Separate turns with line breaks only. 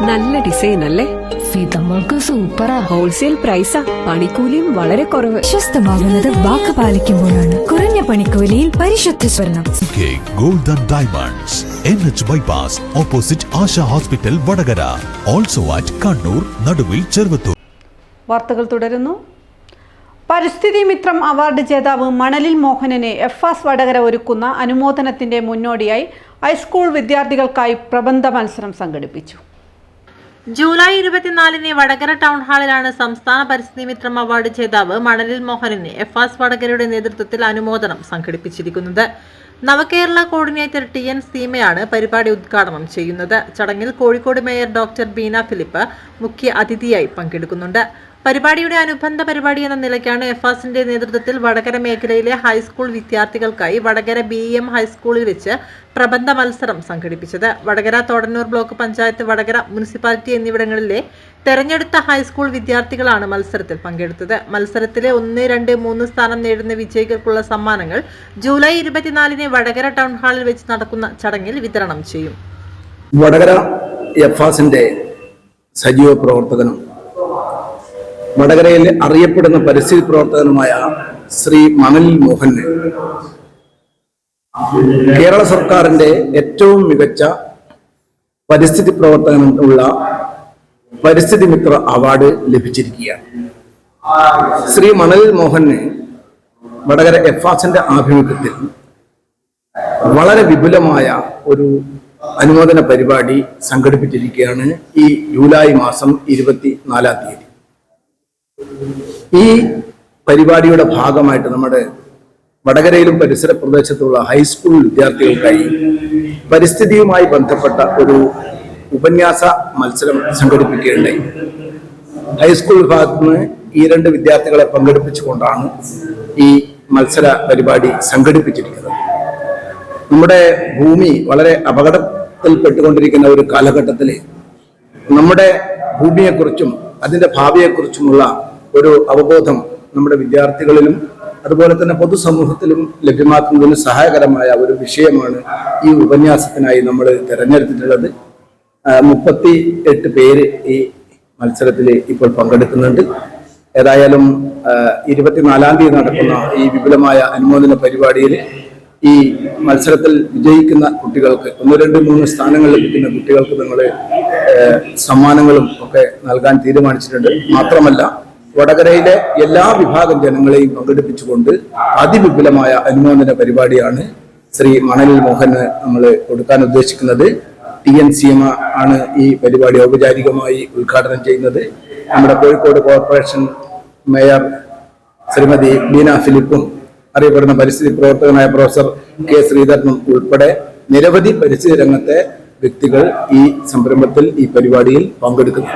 നല്ല ഡിസൈൻ അല്ലേ?
ഫിതമ്മൾക്ക് സൂപ്പറാ.
ഹോൾസെയിൽ പ്രൈസാ പണിക്കൂലിയും വളരെ കുറവ്.
വിശ്വസ്തമാകുന്നത് വാക്ക് പാലിക്കുമ്പോഴാണ്. കുറഞ്ഞ പണിക്കൂലിയിൽ പരിശുദ്ധ സ്വർണം.
K golden diamonds N H bypass opposite Asha hospital Vadakara. Also at Kannur Naduvil Cheruvathur.
വാർത്തകൾ തുടരുന്നു. പരിസ്ഥിതി മിത്രം അവാർഡ് ജേതാവ് മണലിൽ മോഹനനെ എഫ് ആസ് വടകര ഒരുക്കുന്ന അനുമോദനത്തിന്റെ മുന്നോടിയായി ഹൈസ്കൂൾ വിദ്യാർത്ഥികൾക്കായി പ്രബന്ധ മത്സരം സംഘടിപ്പിച്ചു.
ജൂലൈ ഇരുപത്തിനാലിന് വടകര ടൗൺ ഹാളിലാണ് സംസ്ഥാന പരിസ്ഥിതി മിത്രം അവാർഡ് ജേതാവ് മണലിൽ മോഹനന് എഫ് ആസ് വടകരയുടെ നേതൃത്വത്തിൽ അനുമോദനം സംഘടിപ്പിച്ചിരിക്കുന്നത്. നവകേരള കോർഡിനേറ്റർ ടി എൻ സീമയാണ് പരിപാടി ഉദ്ഘാടനം ചെയ്യുന്നത്. ചടങ്ങിൽ കോഴിക്കോട് മേയർ ഡോക്ടർ ബീന ഫിലിപ്പ് മുഖ്യ അതിഥിയായി പങ്കെടുക്കുന്നുണ്ട്. പരിപാടിയുടെ അനുബന്ധ പരിപാടി എന്ന നിലയ്ക്കാണ് എഫാസിന്റെ നേതൃത്വത്തിൽ വടകര മേഖലയിലെ ഹൈസ്കൂൾ വിദ്യാർത്ഥികൾക്കായി വടകര ബി എം ഹൈസ്കൂളിൽ വെച്ച് പ്രബന്ധ മത്സരം സംഘടിപ്പിച്ചത്. വടകര തോടന്നൂർ ബ്ലോക്ക് പഞ്ചായത്ത് വടകര മുനിസിപ്പാലിറ്റി എന്നിവിടങ്ങളിലെ തെരഞ്ഞെടുത്ത ഹൈസ്കൂൾ വിദ്യാർത്ഥികളാണ് മത്സരത്തിൽ പങ്കെടുത്തത്. മത്സരത്തിലെ ഒന്ന് രണ്ട് മൂന്ന് സ്ഥാനം നേടുന്ന വിജയികൾക്കുള്ള സമ്മാനങ്ങൾ ജൂലൈ ഇരുപത്തിനാലിന് വടകര ടൗൺ ഹാളിൽ വെച്ച് നടക്കുന്ന ചടങ്ങിൽ വിതരണം ചെയ്യും.
വടകര എഫാസിന്റെ സജീവ പ്രവർത്തകനും വടകരയിൽ അറിയപ്പെടുന്ന പരിസ്ഥിതി പ്രവർത്തകനുമായ ശ്രീ മണലിൽ മോഹന് കേരള സർക്കാരിന്റെ ഏറ്റവും മികച്ച പരിസ്ഥിതി പ്രവർത്തകനുള്ള പരിസ്ഥിതി മിത്ര അവാർഡ് ലഭിച്ചിരിക്കുകയാണ്. ശ്രീ മണലിൽ മോഹന് വടകര എഫാസിന്റെ ആഭിമുഖ്യത്തിൽ വളരെ വിപുലമായ ഒരു അനുമോദന പരിപാടി സംഘടിപ്പിച്ചിരിക്കുകയാണ് ഈ ജൂലൈ മാസം ഇരുപത്തി നാലാം തീയതി. ഈ പരിപാടിയുടെ ഭാഗമായിട്ട് നമ്മുടെ വടകരയിലും പരിസര പ്രദേശത്തുള്ള ഹൈസ്കൂൾ വിദ്യാർത്ഥികൾക്കായി പരിസ്ഥിതിയുമായി ബന്ധപ്പെട്ട ഒരു ഉപന്യാസ മത്സരം സംഘടിപ്പിക്കുകയുണ്ടായി. ഹൈസ്കൂൾ വിഭാഗത്തിൽ നിന്ന് ഈ രണ്ട് വിദ്യാർത്ഥികളെ പങ്കെടുപ്പിച്ചുകൊണ്ടാണ് ഈ മത്സര പരിപാടി സംഘടിപ്പിച്ചിരിക്കുന്നത്. നമ്മുടെ ഭൂമി വളരെ അപകടത്തിൽപ്പെട്ടുകൊണ്ടിരിക്കുന്ന ഒരു കാലഘട്ടത്തിൽ നമ്മുടെ ഭൂമിയെക്കുറിച്ചും അതിന്റെ ഭാവിയെക്കുറിച്ചുമുള്ള ഒരു അവബോധം നമ്മുടെ വിദ്യാർത്ഥികളിലും അതുപോലെ തന്നെ പൊതുസമൂഹത്തിലും ലഭ്യമാക്കുന്നതിന് സഹായകരമായ ഒരു വിഷയമാണ് ഈ ഉപന്യാസത്തിനായി നമ്മൾ തിരഞ്ഞെടുത്തിട്ടുള്ളത്. മുപ്പത്തി എട്ട് പേര് ഈ മത്സരത്തിൽ ഇപ്പോൾ പങ്കെടുക്കുന്നുണ്ട്. ഏതായാലും ഇരുപത്തിനാലാം തീയതി നടക്കുന്ന ഈ വിപുലമായ അനുമോദന പരിപാടിയിൽ ഈ മത്സരത്തിൽ വിജയിക്കുന്ന കുട്ടികൾക്ക് ഒന്ന് രണ്ട് മൂന്ന് സ്ഥാനങ്ങൾ ലഭിക്കുന്ന കുട്ടികൾക്ക് നിങ്ങൾ സമ്മാനങ്ങളും ഒക്കെ നൽകാൻ തീരുമാനിച്ചിട്ടുണ്ട്. മാത്രമല്ല വടകരയിലെ എല്ലാ വിഭാഗം ജനങ്ങളെയും പങ്കെടുപ്പിച്ചുകൊണ്ട് അതിവിപുലമായ അനുമോദന പരിപാടിയാണ് ശ്രീ മണലിൽ മോഹന് നമ്മൾ കൊടുക്കാൻ ഉദ്ദേശിക്കുന്നത്. ടി എൻ സി എം ആണ് ഈ പരിപാടി ഔപചാരികമായി ഉദ്ഘാടനം ചെയ്യുന്നത്. നമ്മുടെ കോഴിക്കോട് കോർപ്പറേഷൻ മേയർ ശ്രീമതി ബീന ഫിലിപ്പും അറിയപ്പെടുന്ന പരിസ്ഥിതി പ്രവർത്തകനായ പ്രൊഫസർ കെ ശ്രീധരനും ഉൾപ്പെടെ നിരവധി പരിസ്ഥിതി രംഗത്തെ വ്യക്തികൾ ഈ സംരംഭത്തിൽ ഈ പരിപാടിയിൽ പങ്കെടുക്കുന്നു.